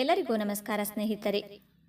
ಎಲ್ಲರಿಗೂ ನಮಸ್ಕಾರ ಸ್ನೇಹಿತರೆ.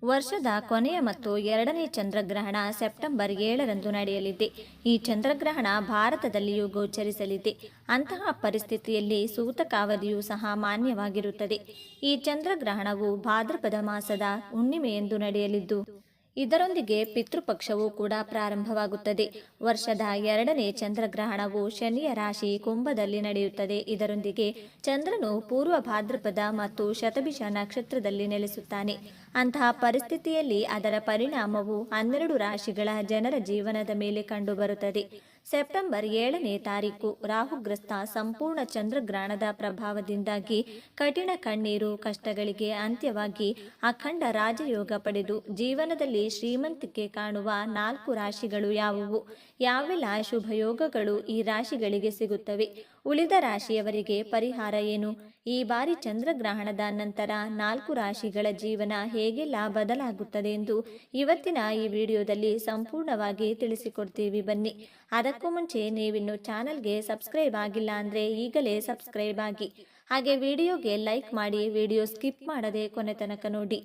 ವರ್ಷದ ಕೊನೆಯ ಮತ್ತು ಎರಡನೇ ಚಂದ್ರಗ್ರಹಣ ಸೆಪ್ಟೆಂಬರ್ ಏಳರಂದು ನಡೆಯಲಿದೆ. ಈ ಚಂದ್ರಗ್ರಹಣ ಭಾರತದಲ್ಲಿಯೂ ಗೋಚರಿಸಲಿದೆ. ಅಂತಹ ಪರಿಸ್ಥಿತಿಯಲ್ಲಿ ಸೂತಕಾವಧಿಯೂ ಸಹ ಮಾನ್ಯವಾಗಿರುತ್ತದೆ. ಈ ಚಂದ್ರಗ್ರಹಣವು ಭಾದ್ರಪದ ಮಾಸದ ಹುಣ್ಣಿಮೆಯೆಂದು ನಡೆಯಲಿದ್ದು ಇದರೊಂದಿಗೆ ಪಿತೃಪಕ್ಷವು ಕೂಡ ಪ್ರಾರಂಭವಾಗುತ್ತದೆ. ವರ್ಷದ ಎರಡನೇ ಚಂದ್ರಗ್ರಹಣವು ಶನಿಯ ರಾಶಿ ಕುಂಭದಲ್ಲಿ ನಡೆಯುತ್ತದೆ. ಇದರೊಂದಿಗೆ ಚಂದ್ರನು ಪೂರ್ವ ಭಾದ್ರಪದ ಮತ್ತು ಶತಭಿಷ ನಕ್ಷತ್ರದಲ್ಲಿ ನೆಲೆಸುತ್ತಾನೆ. ಅಂತಹ ಪರಿಸ್ಥಿತಿಯಲ್ಲಿ ಅದರ ಪರಿಣಾಮವು ಹನ್ನೆರಡು ರಾಶಿಗಳ ಜನರ ಜೀವನದ ಮೇಲೆ ಕಂಡುಬರುತ್ತದೆ. ಸೆಪ್ಟೆಂಬರ್ ಏಳನೇ ತಾರೀಕು ರಾಹುಗ್ರಸ್ತ ಸಂಪೂರ್ಣ ಚಂದ್ರಗ್ರಹಣದ ಪ್ರಭಾವದಿಂದಾಗಿ ಕಠಿಣ ಕಣ್ಣೀರು ಕಷ್ಟಗಳಿಗೆ ಅಂತ್ಯವಾಗಿ ಅಖಂಡ ರಾಜಯೋಗ ಪಡೆದು ಜೀವನದಲ್ಲಿ ಶ್ರೀಮಂತಿಕೆ ಕಾಣುವ ನಾಲ್ಕು ರಾಶಿಗಳು ಯಾವುವು? ಯಾವೆಲ್ಲ ಶುಭ ಯೋಗಗಳು ಈ ರಾಶಿಗಳಿಗೆ ಸಿಗುತ್ತವೆ? ಉಳಿದ ರಾಶಿಯವರಿಗೆ ಪರಿಹಾರ ಏನು? ಈ ಬಾರಿ ಚಂದ್ರಗ್ರಹಣದ ನಂತರ ನಾಲ್ಕು ರಾಶಿಗಳ ಜೀವನ ಹೇಗೆಲ್ಲ ಬದಲಾಗುತ್ತದೆ ಎಂದು ಇವತ್ತಿನ ಈ ವಿಡಿಯೋದಲ್ಲಿ ಸಂಪೂರ್ಣವಾಗಿ ತಿಳಿಸಿಕೊಡ್ತೀವಿ ಬನ್ನಿ. ಅದಕ್ಕೂ ಮುಂಚೆ ನೀವಿನ್ನು ಚಾನಲ್ಗೆ ಸಬ್ಸ್ಕ್ರೈಬ್ ಆಗಿಲ್ಲ ಅಂದರೆ ಈಗಲೇ ಸಬ್ಸ್ಕ್ರೈಬ್ ಆಗಿ. ಹಾಗೆ ವಿಡಿಯೋಗೆ ಲೈಕ್ ಮಾಡಿ ವಿಡಿಯೋ ಸ್ಕಿಪ್ ಮಾಡದೆ ಕೊನೆ ತನಕ ನೋಡಿ.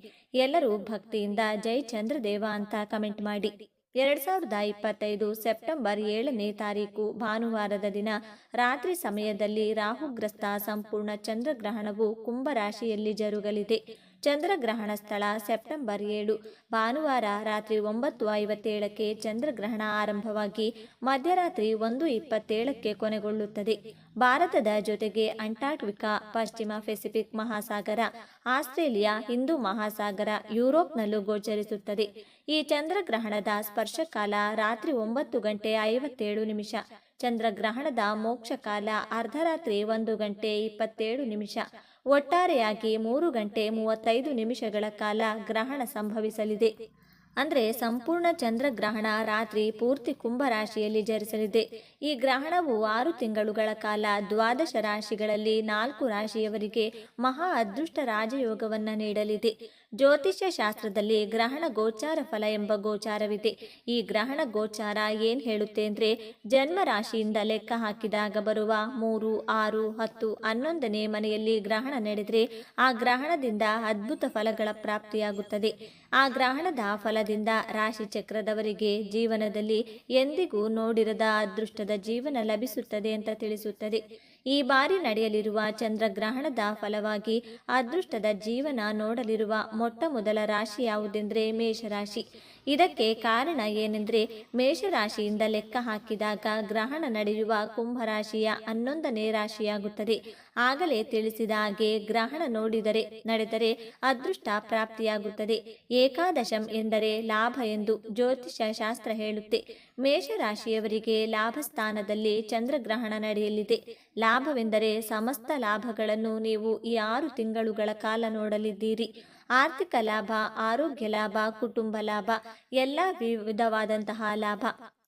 ಎಲ್ಲರೂ ಭಕ್ತಿಯಿಂದ ಜೈ ಚಂದ್ರದೇವ ಅಂತ ಕಮೆಂಟ್ ಮಾಡಿ. ಎರಡ್ ಸಾವಿರದ ಇಪ್ಪತ್ತೈದು ಸೆಪ್ಟೆಂಬರ್ ಏಳನೇ ತಾರೀಕು ಭಾನುವಾರದ ದಿನ ರಾತ್ರಿ ಸಮಯದಲ್ಲಿ ರಾಹುಗ್ರಸ್ತ ಸಂಪೂರ್ಣ ಚಂದ್ರಗ್ರಹಣವು ಕುಂಭರಾಶಿಯಲ್ಲಿ ಜರುಗಲಿದೆ. ಚಂದ್ರಗ್ರಹಣ ಸ್ಥಳ ಸೆಪ್ಟೆಂಬರ್ ಏಳು. ಭಾನುವಾರ ರಾತ್ರಿ ಒಂಬತ್ತು ಐವತ್ತೇಳಕ್ಕೆ ಚಂದ್ರಗ್ರಹಣ ಆರಂಭವಾಗಿ ಮಧ್ಯರಾತ್ರಿ ಒಂದು ಇಪ್ಪತ್ತೇಳಕ್ಕೆ ಕೊನೆಗೊಳ್ಳುತ್ತದೆ. ಭಾರತದ ಜೊತೆಗೆ ಅಂಟಾರ್ಟಿಕಾ ಪಶ್ಚಿಮ ಪೆಸಿಫಿಕ್ ಮಹಾಸಾಗರ, ಆಸ್ಟ್ರೇಲಿಯಾ ಹಿಂದೂ ಮಹಾಸಾಗರ ಯುರೋಪ್ನಲ್ಲೂ ಗೋಚರಿಸುತ್ತದೆ. ಈ ಚಂದ್ರಗ್ರಹಣದ ಸ್ಪರ್ಶಕಾಲ ರಾತ್ರಿ ಒಂಬತ್ತು ಗಂಟೆ ಐವತ್ತೇಳು ನಿಮಿಷ. ಚಂದ್ರಗ್ರಹಣದ ಮೋಕ್ಷಕಾಲ ಅರ್ಧರಾತ್ರಿ ಒಂದು ಗಂಟೆ ಇಪ್ಪತ್ತೇಳು ನಿಮಿಷ. ಒಟ್ಟಾರೆಯಾಗಿ ಮೂರು ಗಂಟೆ ಮೂವತ್ತೈದು ನಿಮಿಷಗಳ ಕಾಲ ಗ್ರಹಣ ಸಂಭವಿಸಲಿದೆ. ಅಂದರೆ ಸಂಪೂರ್ಣ ಚಂದ್ರಗ್ರಹಣ ರಾತ್ರಿ ಪೂರ್ತಿ ಕುಂಭರಾಶಿಯಲ್ಲಿ ಜರಿಸಲಿದೆ. ಈ ಗ್ರಹಣವು ಆರು ತಿಂಗಳುಗಳ ಕಾಲ ದ್ವಾದಶ ರಾಶಿಗಳಲ್ಲಿ ನಾಲ್ಕು ರಾಶಿಯವರಿಗೆ ಮಹಾ ಅದೃಷ್ಟ ರಾಜಯೋಗವನ್ನು ನೀಡಲಿದೆ. ಜ್ಯೋತಿಷ್ಯ ಶಾಸ್ತ್ರದಲ್ಲಿ ಗ್ರಹಣ ಗೋಚಾರ ಫಲ ಎಂಬ ಗೋಚಾರವಿದೆ. ಈ ಗ್ರಹಣ ಗೋಚಾರ ಏನ್ ಹೇಳುತ್ತೆ ಅಂದ್ರೆ, ಜನ್ಮ ರಾಶಿಯಿಂದ ಲೆಕ್ಕ ಹಾಕಿದಾಗ ಬರುವ ಮೂರು, ಆರು, ಹತ್ತು, ಹನ್ನೊಂದನೇ ಮನೆಯಲ್ಲಿ ಗ್ರಹಣ ನಡೆದರೆ ಆ ಗ್ರಹಣದಿಂದ ಅದ್ಭುತ ಫಲಗಳ ಪ್ರಾಪ್ತಿಯಾಗುತ್ತದೆ. ಆ ಗ್ರಹಣದ ಫಲದಿಂದ ರಾಶಿ ಚಕ್ರದವರಿಗೆ ಜೀವನದಲ್ಲಿ ಎಂದಿಗೂ ನೋಡಿರದ ಅದೃಷ್ಟದ ಜೀವನ ಲಭಿಸುತ್ತದೆ ಅಂತ ತಿಳಿಸುತ್ತದೆ. ಈ ಬಾರಿ ನಡೆಯಲಿರುವ ಚಂದ್ರಗ್ರಹಣದ ಫಲವಾಗಿ ಅದೃಷ್ಟದ ಜೀವನ ನೋಡಲಿರುವ ಮೊಟ್ಟ ಮೊದಲ ರಾಶಿ ಯಾವುದೆಂದರೆ ಮೇಷರಾಶಿ. ಇದಕ್ಕೆ ಕಾರಣ ಏನೆಂದರೆ ಮೇಷರಾಶಿಯಿಂದ ಲೆಕ್ಕ ಹಾಕಿದಾಗ ಗ್ರಹಣ ನಡೆಯುವ ಕುಂಭರಾಶಿಯ ಹನ್ನೊಂದನೇ ರಾಶಿಯಾಗುತ್ತದೆ. ಆಗಲೇ ತಿಳಿಸಿದ ಹಾಗೆ ಗ್ರಹಣ ನೋಡಿದರೆ, ನಡೆದರೆ ಅದೃಷ್ಟ ಪ್ರಾಪ್ತಿಯಾಗುತ್ತದೆ. ಏಕಾದಶಂ ಎಂದರೆ ಲಾಭ ಎಂದು ಜ್ಯೋತಿಷ್ಯ ಶಾಸ್ತ್ರ ಹೇಳುತ್ತೆ. ಮೇಷರಾಶಿಯವರಿಗೆ ಲಾಭ ಸ್ಥಾನದಲ್ಲಿ ಚಂದ್ರಗ್ರಹಣ ನಡೆಯಲಿದೆ. ಲಾಭವೆಂದರೆ ಸಮಸ್ತ ಲಾಭಗಳನ್ನು ನೀವು ಈ ಆರು ತಿಂಗಳುಗಳ ಕಾಲ ನೋಡಲಿದ್ದೀರಿ. ಆರ್ಥಿಕ ಲಾಭ ಆರೋಗ್ಯ ಲಾಭ ಕುಟುಂಬ ಲಾಭ ಎಲ್ಲ ವಿವಿಧವಾದಂತಹ ಲಾಭ.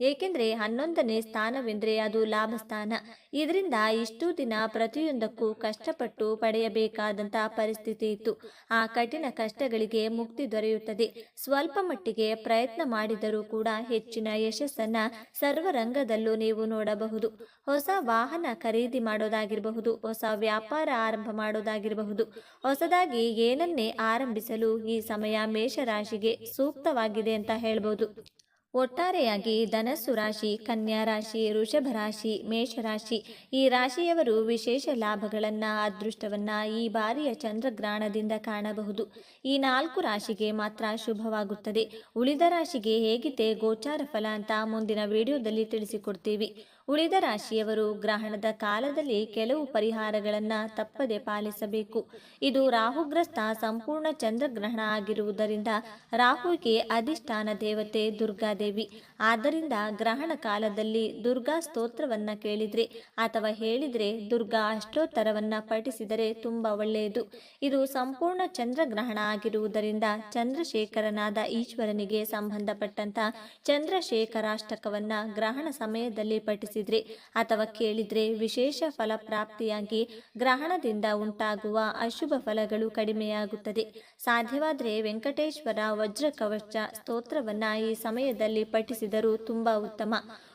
ಏಕೆಂದರೆ ಹನ್ನೊಂದನೇ ಸ್ಥಾನವೆಂದರೆ ಅದು ಲಾಭ ಸ್ಥಾನ ಇದರಿಂದ ಇಷ್ಟು ದಿನ ಪ್ರತಿಯೊಂದಕ್ಕೂ ಕಷ್ಟಪಟ್ಟು ಪಡೆಯಬೇಕಾದಂತಹ ಪರಿಸ್ಥಿತಿ ಇತ್ತು. ಆ ಕಠಿಣ ಕಷ್ಟಗಳಿಗೆ ಮುಕ್ತಿ ದೊರೆಯುತ್ತದೆ. ಸ್ವಲ್ಪ ಮಟ್ಟಿಗೆ ಪ್ರಯತ್ನ ಮಾಡಿದರೂ ಕೂಡ ಹೆಚ್ಚಿನ ಯಶಸ್ಸನ್ನ ಸರ್ವರಂಗದಲ್ಲೂ ನೀವು ನೋಡಬಹುದು. ಹೊಸ ವಾಹನ ಖರೀದಿ ಮಾಡೋದಾಗಿರಬಹುದು, ಹೊಸ ವ್ಯಾಪಾರ ಆರಂಭ ಮಾಡೋದಾಗಿರಬಹುದು. ಹೊಸದಾಗಿ ಏನನ್ನೇ ಆರಂಭಿಸಲು ಈ ಸಮಯ ಮೇಷರಾಶಿಗೆ ಸೂಕ್ತವಾಗಿದೆ ಅಂತ ಹೇಳ್ಬೋದು. ಒಟ್ಟಾರೆಯಾಗಿ ಧನಸ್ಸು ರಾಶಿ ಕನ್ಯಾ ರಾಶಿ, ವೃಷಭ ರಾಶಿ ಮೇಷರಾಶಿ ಈ ರಾಶಿಯವರು ವಿಶೇಷ ಲಾಭಗಳನ್ನು, ಅದೃಷ್ಟವನ್ನು ಈ ಬಾರಿಯ ಚಂದ್ರಗ್ರಹಣದಿಂದ ಕಾಣಬಹುದು. ಈ ನಾಲ್ಕು ರಾಶಿಗೆ ಮಾತ್ರ ಶುಭವಾಗುತ್ತದೆ. ಉಳಿದ ರಾಶಿಗೆ ಹೇಗಿದೆ ಗೋಚಾರ ಫಲ ಅಂತ ಮುಂದಿನ ವಿಡಿಯೋದಲ್ಲಿ ತಿಳಿಸಿಕೊಡ್ತೀವಿ. ಉಳಿದ ರಾಶಿಯವರು ಗ್ರಹಣದ ಕಾಲದಲ್ಲಿ ಕೆಲವು ಪರಿಹಾರಗಳನ್ನು ತಪ್ಪದೆ ಪಾಲಿಸಬೇಕು. ಇದು ರಾಹುಗ್ರಸ್ತ ಸಂಪೂರ್ಣ ಚಂದ್ರಗ್ರಹಣ ಆಗಿರುವುದರಿಂದ ರಾಹುಗೆ ಅಧಿಷ್ಠಾನ ದೇವತೆ ದುರ್ಗಾದೇವಿ. ಆದ್ದರಿಂದ ಗ್ರಹಣ ಕಾಲದಲ್ಲಿ ದುರ್ಗಾ ಸ್ತೋತ್ರವನ್ನ ಕೇಳಿದ್ರೆ. ಅಥವಾ ಹೇಳಿದ್ರೆ ದುರ್ಗಾ ಅಷ್ಟೋತ್ತರವನ್ನ ಪಠಿಸಿದರೆ ತುಂಬಾ ಒಳ್ಳೆಯದು. ಇದು ಸಂಪೂರ್ಣ ಚಂದ್ರಗ್ರಹಣ ಆಗಿರುವುದರಿಂದ ಚಂದ್ರಶೇಖರನಾದ ಈಶ್ವರನಿಗೆ ಸಂಬಂಧಪಟ್ಟಂತ ಚಂದ್ರಶೇಖರಾಷ್ಟಕವನ್ನ ಗ್ರಹಣ ಸಮಯದಲ್ಲಿ ಪಠಿಸಿದ್ರೆ. ಅಥವಾ ಕೇಳಿದ್ರೆ ವಿಶೇಷ ಫಲ ಪ್ರಾಪ್ತಿಯಾಗಿ ಗ್ರಹಣದಿಂದ ಉಂಟಾಗುವ ಅಶುಭ ಫಲಗಳು ಕಡಿಮೆಯಾಗುತ್ತದೆ. ಸಾಧ್ಯವಾದರೆ ವೆಂಕಟೇಶ್ವರ ವಜ್ರ ಕವಚ ಸ್ತೋತ್ರವನ್ನ ಈ ಸಮಯದಲ್ಲಿ ಪಠಿಸಿದರೂ. ತುಂಬಾ ಉತ್ತಮ.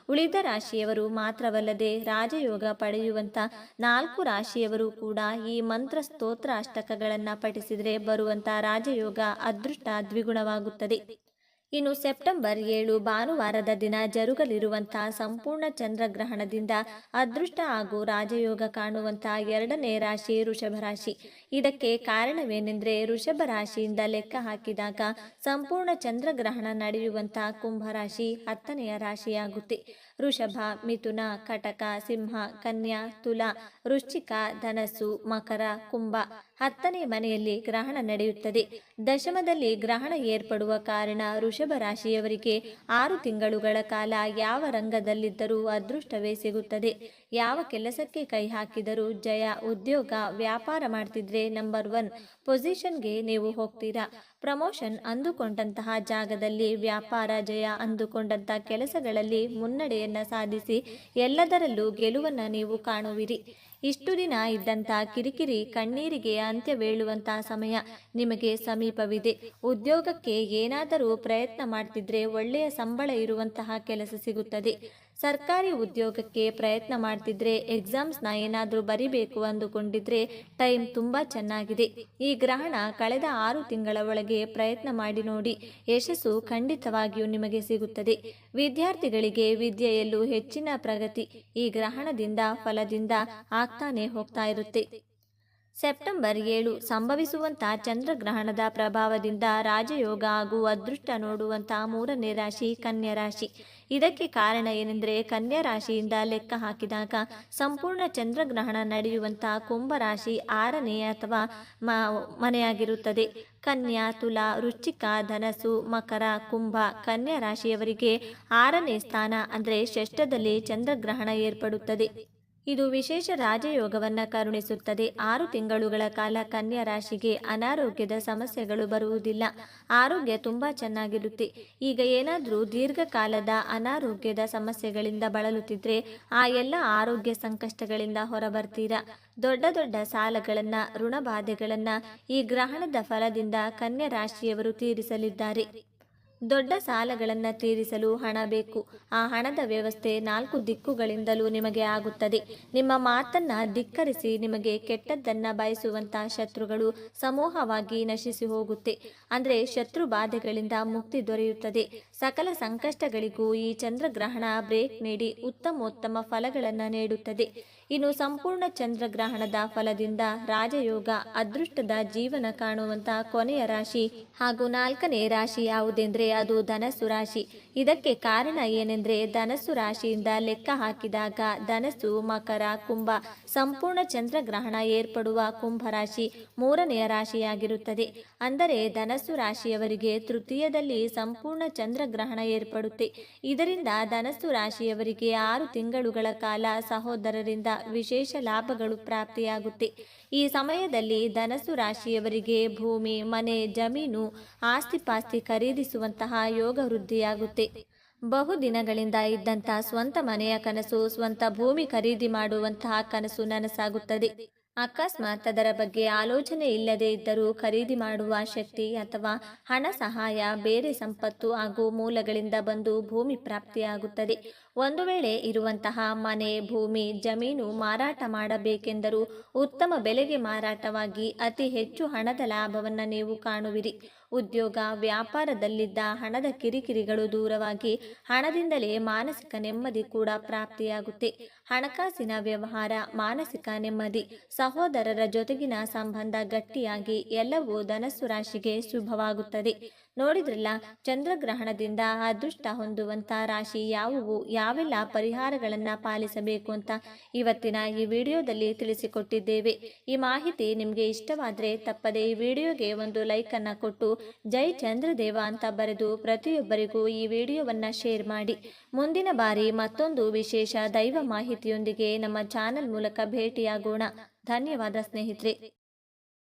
ಉಳಿದ ರಾಶಿಯವರು ಮಾತ್ರವಲ್ಲದೆ ರಾಜಯೋಗ ಪಡೆಯುವಂತ ನಾಲ್ಕು ರಾಶಿಯವರು ಕೂಡ ಈ ಮಂತ್ರ ಸ್ತೋತ್ರ ಅಷ್ಟಕಗಳನ್ನು ಪಠಿಸಿದರೆ ಬರುವಂತ ರಾಜಯೋಗ ಅದೃಷ್ಟ ದ್ವಿಗುಣವಾಗುತ್ತದೆ. ಇನ್ನು ಸೆಪ್ಟೆಂಬರ್ ಏಳು ಭಾನುವಾರದ ದಿನ ಜರುಗಲಿರುವಂತಹ ಸಂಪೂರ್ಣ ಚಂದ್ರಗ್ರಹಣದಿಂದ ಅದೃಷ್ಟ ಹಾಗೂ ರಾಜಯೋಗ ಕಾಣುವಂತಹ ಎರಡನೇ ರಾಶಿ ವೃಷಭ ರಾಶಿ. ಇದಕ್ಕೆ ಕಾರಣವೇನೆಂದರೆ ವೃಷಭ ರಾಶಿಯಿಂದ ಲೆಕ್ಕ ಹಾಕಿದಾಗ ಸಂಪೂರ್ಣ ಚಂದ್ರಗ್ರಹಣ ನಡೆಯುವಂತಹ ಕುಂಭರಾಶಿ ಹತ್ತನೆಯ ರಾಶಿಯಾಗುತ್ತೆ. ವೃಷಭ, ಮಿಥುನ, ಕಟಕ, ಸಿಂಹ, ಕನ್ಯಾ, ತುಲಾ, ವೃಶ್ಚಿಕ, ಧನಸ್ಸು, ಮಕರ, ಕುಂಭ ಹತ್ತನೇ ಮನೆಯಲ್ಲಿ ಗ್ರಹಣ ನಡೆಯುತ್ತದೆ. ದಶಮದಲ್ಲಿ ಗ್ರಹಣ ಏರ್ಪಡುವ ಕಾರಣ ವೃಷಭ ರಾಶಿಯವರಿಗೆ ಆರು ತಿಂಗಳುಗಳ ಕಾಲ ಯಾವ ರಂಗದಲ್ಲಿದ್ದರೂ ಅದೃಷ್ಟವೇ ಸಿಗುತ್ತದೆ. ಯಾವ ಕೆಲಸಕ್ಕೆ ಕೈ ಹಾಕಿದರೂ ಜಯ, ಉದ್ಯೋಗ, ವ್ಯಾಪಾರ ಮಾಡ್ತಿದ್ರೆ ನಂಬರ್ ಒನ್ ಪೊಸಿಷನ್ಗೆ ನೀವು ಹೋಗ್ತೀರಾ. ಪ್ರಮೋಷನ್ ಅಂದುಕೊಂಡಂತಹ ಜಾಗದಲ್ಲಿ ವ್ಯಾಪಾರ ಜಯ ಅಂದುಕೊಂಡಂತಹ ಕೆಲಸಗಳಲ್ಲಿ ಮುನ್ನಡೆಯನ್ನು ಸಾಧಿಸಿ ಎಲ್ಲದರಲ್ಲೂ ಗೆಲುವನ್ನು ನೀವು ಕಾಣುವಿರಿ. ಇಷ್ಟು ದಿನ ಇದ್ದಂಥ ಕಿರಿಕಿರಿ ಕಣ್ಣೀರಿಗೆ ಅಂತ್ಯವೇಳುವಂತಹ ಸಮಯ ನಿಮಗೆ ಸಮೀಪವಿದೆ. ಉದ್ಯೋಗಕ್ಕೆ ಏನಾದರೂ ಪ್ರಯತ್ನ ಮಾಡ್ತಿದ್ರೆ ಒಳ್ಳೆಯ ಸಂಬಳ ಇರುವಂತಹ ಕೆಲಸ ಸಿಗುತ್ತದೆ. ಸರ್ಕಾರಿ ಉದ್ಯೋಗಕ್ಕೆ ಪ್ರಯತ್ನ ಮಾಡ್ತಿದ್ರೆ ಎಕ್ಸಾಮ್ಸ್ನ ಏನಾದರೂ ಬರಿಬೇಕು ಅಂದುಕೊಂಡಿದ್ರೆ ಟೈಮ್ ತುಂಬ ಚೆನ್ನಾಗಿದೆ. ಈ ಗ್ರಹಣ ಕಳೆದ ಆರು ತಿಂಗಳ ಒಳಗೆ ಪ್ರಯತ್ನ ಮಾಡಿ ನೋಡಿ ಯಶಸ್ಸು ಖಂಡಿತವಾಗಿಯೂ ನಿಮಗೆ ಸಿಗುತ್ತದೆ. ವಿದ್ಯಾರ್ಥಿಗಳಿಗೆ ವಿದ್ಯೆಯಲ್ಲೂ ಹೆಚ್ಚಿನ ಪ್ರಗತಿ ಈ ಗ್ರಹಣದಿಂದ, ಫಲದಿಂದ ಆಗ್ತಾನೆ ಹೋಗ್ತಾ ಇರುತ್ತೆ. ಸೆಪ್ಟೆಂಬರ್ ಏಳು ಸಂಭವಿಸುವಂತಹ ಚಂದ್ರಗ್ರಹಣದ ಪ್ರಭಾವದಿಂದ ರಾಜಯೋಗ ಹಾಗೂ ಅದೃಷ್ಟ ನೋಡುವಂತಹ ಮೂರನೇ ರಾಶಿ ಕನ್ಯಾ ರಾಶಿ. ಇದಕ್ಕೆ ಕಾರಣ ಏನೆಂದರೆ ಕನ್ಯಾ ರಾಶಿಯಿಂದ ಲೆಕ್ಕ ಹಾಕಿದಾಗ ಸಂಪೂರ್ಣ ಚಂದ್ರಗ್ರಹಣ ನಡೆಯುವಂತಹ ಕುಂಭರಾಶಿ ಆರನೇ ಅಥವಾ ಮನೆಯಾಗಿರುತ್ತದೆ. ಕನ್ಯಾ, ತುಲಾ ರುಚಿಕ ಧನಸು, ಮಕರ, ಕುಂಭ ಕನ್ಯಾ ರಾಶಿಯವರಿಗೆ ಆರನೇ ಸ್ಥಾನ ಅಂದರೆ ಷಷ್ಠದಲ್ಲಿ ಚಂದ್ರಗ್ರಹಣ ಏರ್ಪಡುತ್ತದೆ. ಇದು ವಿಶೇಷ ರಾಜಯೋಗವನ್ನು ಕರುಣಿಸುತ್ತದೆ. ಆರು ತಿಂಗಳುಗಳ ಕಾಲ ಕನ್ಯಾ ರಾಶಿಗೆ ಅನಾರೋಗ್ಯದ ಸಮಸ್ಯೆಗಳು ಬರುವುದಿಲ್ಲ. ಆರೋಗ್ಯ ತುಂಬ ಚೆನ್ನಾಗಿರುತ್ತೆ. ಈಗ ಏನಾದರೂ ದೀರ್ಘಕಾಲದ ಅನಾರೋಗ್ಯದ ಸಮಸ್ಯೆಗಳಿಂದ ಬಳಲುತ್ತಿದ್ರೆ ಆ ಎಲ್ಲ ಆರೋಗ್ಯ ಸಂಕಷ್ಟಗಳಿಂದ ಹೊರಬರ್ತೀರಾ? ದೊಡ್ಡ ದೊಡ್ಡ ಸಾಲಗಳನ್ನು, ಋಣಬಾಧೆಗಳನ್ನು ಈ ಗ್ರಹಣದ ಫಲದಿಂದ ಕನ್ಯಾ ರಾಶಿಯವರು ತೀರಿಸಲಿದ್ದಾರೆ. ದೊಡ್ಡ ಸಾಲಗಳನ್ನು ತೀರಿಸಲು ಹಣ ಬೇಕು. ಆ ಹಣದ ವ್ಯವಸ್ಥೆ ನಾಲ್ಕು ದಿಕ್ಕುಗಳಿಂದಲೂ ನಿಮಗೆ ಆಗುತ್ತದೆ. ನಿಮ್ಮ ಮಾತನ್ನ ಧಿಕ್ಕರಿಸಿ ನಿಮಗೆ ಕೆಟ್ಟದ್ದನ್ನು ಬಯಸುವಂತಹ ಶತ್ರುಗಳು ಸಮೂಹವಾಗಿ ನಶಿಸಿ ಹೋಗುತ್ತೆ. ಅಂದರೆ ಶತ್ರು ಬಾಧೆಗಳಿಂದ ಮುಕ್ತಿ ದೊರೆಯುತ್ತದೆ. ಸಕಲ ಸಂಕಷ್ಟಗಳಿಗೂ ಈ ಚಂದ್ರಗ್ರಹಣ ಬ್ರೇಕ್ ನೀಡಿ ಉತ್ತಮೋತ್ತಮ ಫಲಗಳನ್ನು ನೀಡುತ್ತದೆ. ಇನ್ನು ಸಂಪೂರ್ಣ ಚಂದ್ರಗ್ರಹಣದ ಫಲದಿಂದ ರಾಜಯೋಗ ಅದೃಷ್ಟದ ಜೀವನ ಕಾಣುವಂತಹ ಕೊನೆಯ ರಾಶಿ ಹಾಗೂ ನಾಲ್ಕನೇ ರಾಶಿ ಯಾವುದೆಂದರೆ ಅದು ಧನಸ್ಸು ರಾಶಿ. ಇದಕ್ಕೆ ಕಾರಣ ಏನೆಂದರೆ ಧನಸ್ಸು ರಾಶಿಯಿಂದ ಲೆಕ್ಕ ಹಾಕಿದಾಗ ಧನಸ್ಸು ಮಕರ, ಕುಂಭ, ಸಂಪೂರ್ಣ ಚಂದ್ರಗ್ರಹಣ ಏರ್ಪಡುವ ಕುಂಭ ರಾಶಿ ಮೂರನೆಯ ರಾಶಿಯಾಗಿರುತ್ತದೆ. ಅಂದರೆ ಧನಸ್ಸು ರಾಶಿಯವರಿಗೆ ತೃತೀಯದಲ್ಲಿ ಸಂಪೂರ್ಣ ಚಂದ್ರಗ್ರಹಣ ಏರ್ಪಡುತ್ತೆ. ಇದರಿಂದ ಧನಸ್ಸು ರಾಶಿಯವರಿಗೆ ಆರು ತಿಂಗಳುಗಳ ಕಾಲ ಸಹೋದರರಿಂದ ವಿಶೇಷ ಲಾಭಗಳು ಪ್ರಾಪ್ತಿಯಾಗುತ್ತೆ. ಈ ಸಮಯದಲ್ಲಿ ಧನಸು ರಾಶಿಯವರಿಗೆ ಭೂಮಿ, ಮನೆ, ಜಮೀನು, ಆಸ್ತಿಪಾಸ್ತಿ ಖರೀದಿಸುವಂತಹ ಯೋಗ ವೃದ್ಧಿಯಾಗುತ್ತೆ. ಬಹುದಿನಗಳಿಂದ ಇದ್ದಂತಹ ಸ್ವಂತ ಮನೆಯ ಕನಸು, ಸ್ವಂತ ಭೂಮಿ ಖರೀದಿ ಮಾಡುವಂತಹ ಕನಸು ನನಸಾಗುತ್ತದೆ. ಅಕಸ್ಮಾತ್ ಅದರ ಬಗ್ಗೆ ಆಲೋಚನೆ ಇಲ್ಲದೆ ಇದ್ದರೂ ಖರೀದಿ ಮಾಡುವ ಶಕ್ತಿ ಅಥವಾ ಹಣ ಸಹಾಯ, ಬೇರೆ ಸಂಪತ್ತು ಹಾಗೂ ಮೂಲಗಳಿಂದ ಬಂದು ಭೂಮಿ ಪ್ರಾಪ್ತಿಯಾಗುತ್ತದೆ. ಒಂದು ವೇಳೆ ಇರುವಂತಹ ಮನೆ, ಭೂಮಿ, ಜಮೀನು ಮಾರಾಟ ಮಾಡಬೇಕೆಂದರೂ ಉತ್ತಮ ಬೆಲೆಗೆ ಮಾರಾಟವಾಗಿ ಅತಿ ಹೆಚ್ಚು ಹಣದ ಲಾಭವನ್ನು ನೀವು ಕಾಣುವಿರಿ. ಉದ್ಯೋಗ, ವ್ಯಾಪಾರದಲ್ಲಿದ್ದ ಹಣದ ಕಿರಿಕಿರಿಗಳು ದೂರವಾಗಿ ಹಣದಿಂದಲೇ ಮಾನಸಿಕ ನೆಮ್ಮದಿ ಕೂಡ ಪ್ರಾಪ್ತಿಯಾಗುತ್ತೆ. ಹಣಕಾಸಿನ ವ್ಯವಹಾರ, ಮಾನಸಿಕ ನೆಮ್ಮದಿ, ಸಹೋದರರ ಜೊತೆಗಿನ ಸಂಬಂಧ ಗಟ್ಟಿಯಾಗಿ ಎಲ್ಲವೂ ಧನಸ್ಸು ರಾಶಿಗೆ ಶುಭವಾಗುತ್ತದೆ. ನೋಡಿದ್ರಲ್ಲ, ಚಂದ್ರಗ್ರಹಣದಿಂದ ಅದೃಷ್ಟ ಹೊಂದುವಂತ ರಾಶಿ ಯಾವುವು, ಯಾವೆಲ್ಲ ಪರಿಹಾರಗಳನ್ನು ಪಾಲಿಸಬೇಕು ಅಂತ ಇವತ್ತಿನ ಈ ವಿಡಿಯೋದಲ್ಲಿ ತಿಳಿಸಿಕೊಟ್ಟಿದ್ದೇವೆ. ಈ ಮಾಹಿತಿ ನಿಮಗೆ ಇಷ್ಟವಾದರೆ ತಪ್ಪದೇ ಈ ವಿಡಿಯೋಗೆ ಒಂದು ಲೈಕನ್ನು ಕೊಟ್ಟು ಜೈ ಚಂದ್ರದೇವ ಅಂತ ಬರೆದು ಪ್ರತಿಯೊಬ್ಬರಿಗೂ ಈ ವಿಡಿಯೋವನ್ನು ಶೇರ್ ಮಾಡಿ. ಮುಂದಿನ ಬಾರಿ ಮತ್ತೊಂದು ವಿಶೇಷ ದೈವ ಮಾಹಿತಿಯೊಂದಿಗೆ ನಮ್ಮ ಚಾನೆಲ್ ಮೂಲಕ ಭೇಟಿಯಾಗೋಣ. ಧನ್ಯವಾದ ಸ್ನೇಹಿತರೆ.